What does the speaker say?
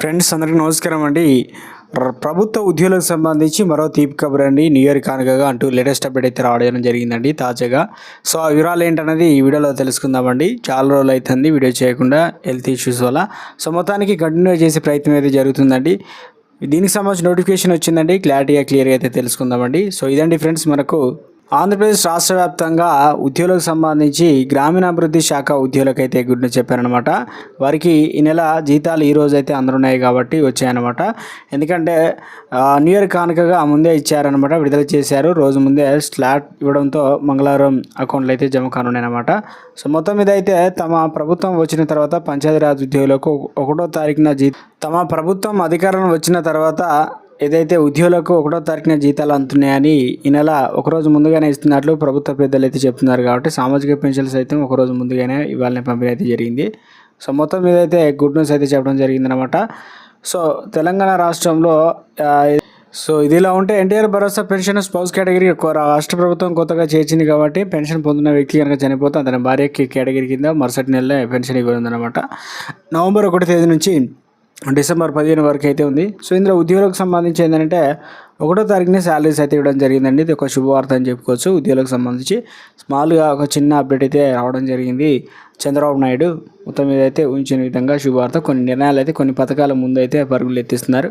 Friends అందరికీ నమస్కారం అండి. ప్రభుత్వ ఉద్యోగులకు సంబంధించి మరో తీపి కబుర్ అండి. న్యూ ఇయర్ కానుకగా అంటూ లేటెస్ట్ అప్డేట్ అయితే రావడం జరిగిందండి తాజాగా. సో ఆ వివరాలు ఏంటనేది ఈ వీడియోలో తెలుసుకుందామండి. చాలా రోజులు అవుతుంది వీడియో చేయకుండా హెల్త్ ఇష్యూస్ వల్ల. సో మొత్తానికి కంటిన్యూ చేసే ప్రయత్నం అయితే జరుగుతుందండి. దీనికి సంబంధించిన నోటిఫికేషన్ వచ్చిందండి. క్లారిటీగా క్లియర్గా అయితే తెలుసుకుందామండి. సో ఇదండి ఫ్రెండ్స్ మనకు ఆంధ్రప్రదేశ్ రాష్ట్ర వ్యాప్తంగా ఉద్యోగులకు సంబంధించి గ్రామీణాభివృద్ధి శాఖ ఉద్యోగులకు అయితే గుడ్ న్యూస్ చెప్పారనమాట వారికి ఈ నెల జీతాలు ఈ రోజు అయితే అందరున్నాయి కాబట్టి వచ్చాయన్నమాట. ఎందుకంటే న్యూ ఇయర్ కానుకగా ముందే ఇచ్చారనమాట విడుదల చేశారు. రోజు ముందే స్లాట్ ఇవ్వడంతో మంగళవారం అకౌంట్లు అయితే జమ కానున్నాయన్నమాట. సో మొత్తం మీద అయితే తమ ప్రభుత్వం వచ్చిన తర్వాత పంచాయతీరాజ్ ఉద్యోగులకు ఒకటో తారీఖున జీ తమ ప్రభుత్వం అధికారం వచ్చిన తర్వాత ఏదైతే ఉద్యోగులకు ఒకటో తారీఖున జీతాలు అందుతున్నాయని ఈ నెల ఒకరోజు ముందుగానే ఇస్తున్నట్లు ప్రభుత్వ పెద్దలు అయితే చెప్తున్నారు కాబట్టి సామాజిక పెన్షన్స్ అయితే ఒకరోజు ముందుగానే ఇవాళనే పంపిణీ అయితే జరిగింది. సో మొత్తం మీద అయితే గుడ్ న్యూస్ అయితే చెప్పడం జరిగిందనమాట సో తెలంగాణ రాష్ట్రంలో సో ఇదిలా ఉంటే ఎన్టీఆర్ భరోసా పెన్షన్ స్పౌస్ కేటగిరీ కొ- రాష్ట్ర ప్రభుత్వం కొత్తగా చేర్చింది కాబట్టి పెన్షన్ పొందిన వ్యక్తి కనుక చనిపోతే అతని భార్యకి కేటగిరీ కింద మరుసటి నెలలో పెన్షన్ ఇవ్వనుందనమాట నవంబర్ ఒకటి తేదీ నుంచి డిసెంబర్ పదిహేను వరకు అయితే ఉంది. సో ఇందులో ఉద్యోగులకు సంబంధించి ఏంటంటే ఒకటో తారీఖున శాలరీస్ అయితే ఇవ్వడం జరిగిందండి. ఇది ఒక శుభవార్త అని చెప్పుకోవచ్చు. ఉద్యోగులకు సంబంధించి స్మాల్గా ఒక చిన్న అప్డేట్ అయితే రావడం జరిగింది. చంద్రబాబు నాయుడు మొత్తం మీద అయితే ఉంచిన విధంగా శుభవార్త కొన్ని నిర్ణయాలు అయితే కొన్ని పథకాల ముందు అయితే పరుగులు ఎత్తిస్తున్నారు.